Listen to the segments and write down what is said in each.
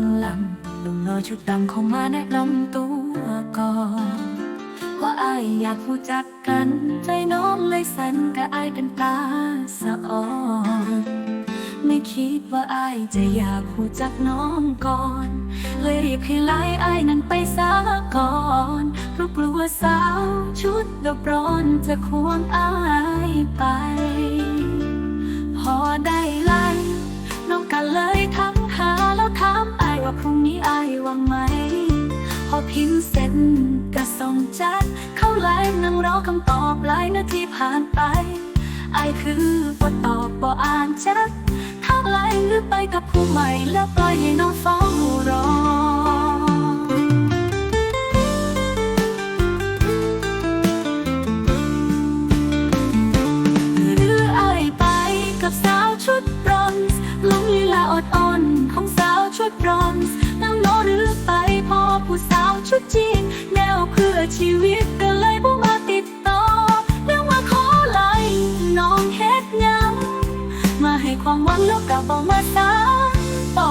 งหลังลุงน้อยชุดดำเข้ามาแนะนำตัวก่อนว่าอายอยากรู้จักกัน ใจน้องเลยสันกับอายเป็นตาสะอ่อนไม่คิดว่าอายจะอยากรู้จักน้องก่อน เลยรีบให้ไล่อายนั้นไปซะก่อนเพราะกลัวสาวชุดดบร้อนจะควงอายไป พอได้ ว่างไหม พอพิมพ์เสร็จก็ส่งจัด เข้าไลน์นั่งรอคำตอบหลายนาทีผ่านไป ไอคือบ่ตอบบ่อ่านแจัดทักไลน์หรือไปกับผู้ใหม่แล้วปล่อยให้น้องเฝ้ารอ กลับบอกมาสานต่อ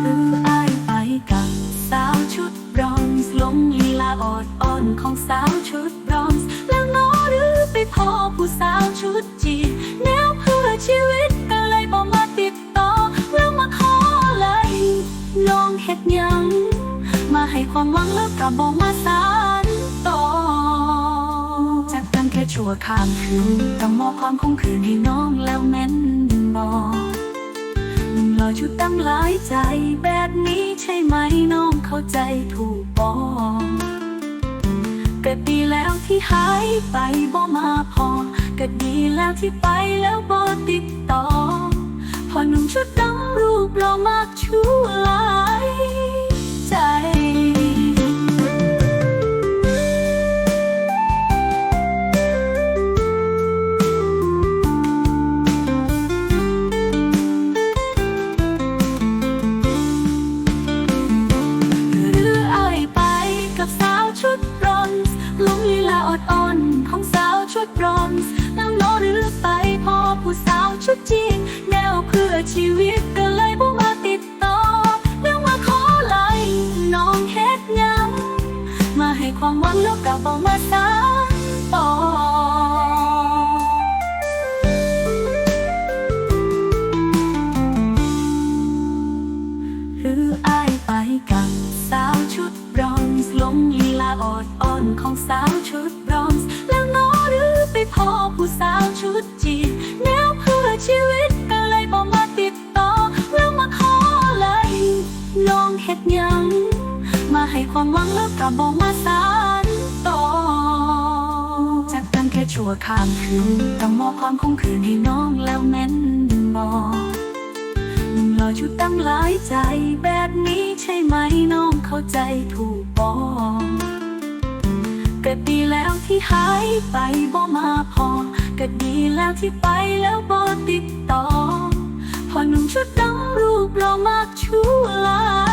หรืออายไปกับสาวชุดบรอนซ์ลงลีลาออดอ่อนของสาวชุดบรอนซ์แล้วงอหรือไปพอผู้สาวชุดจีนแนวเพื่อชีวิตก็เลยบอกมาติดต่อแล้วมาขอไลน์น้องเฮ็ดยัง มาให้ความหวังแล้วกลับบอกมาสา ต่อ จากกันแค่ชั่วข้ามคืนต้องมอบความคงคืนให้น้องแล้วแม่นบอกรอชุดตั้งหลายใจ แบบนี้ใช่ไหมน้องเข้าใจถูกบองก็ดีแล้วที่หายไปบ่มาพอก็ดีแล้วที่ไปแล้วบ่ติดต่อ พอหนุ่มชุดดำรูปเรามากชั่วหลาย ชุดบรอนซ์นั่งโนหรือไปพอผู้สาวชุดจีนแนวเพื่อชีวิตก็เลยบ่มาติดต่อแล้วมาขอไลน์น้องเฮ็ดยังมาให้ความหวังแล้วกลับบอกมาสานต่อหรืออายไปกับสาวชุดบรอนซ์ลงลีลาออดอ่อนของสาวชุดบรอนซ์ พอผู้สาวชุดจีนแนวเพื่อชีวิตก็เลยบอกมาติดต่อ แล้วมาขอไลน์น้องเฮ็ดยัง มาให้ความหวังแล้วกลับบอกมาสานต่อ จากกันแค่ชั่วข้ามคืนต้องมอบความคงคืนให้น้องแล้วแม่นบอกรอชุดตั้งหลายใจแบบนี้ใช่ไหมน้องเข้าใจถูกบอง ก็ดีแล้วที่หายไปบ่มาพอก็ดีแล้วที่ไปแล้วบ่ติดต่อพอหนุ่มชุดดำรูปเรามากชูลาย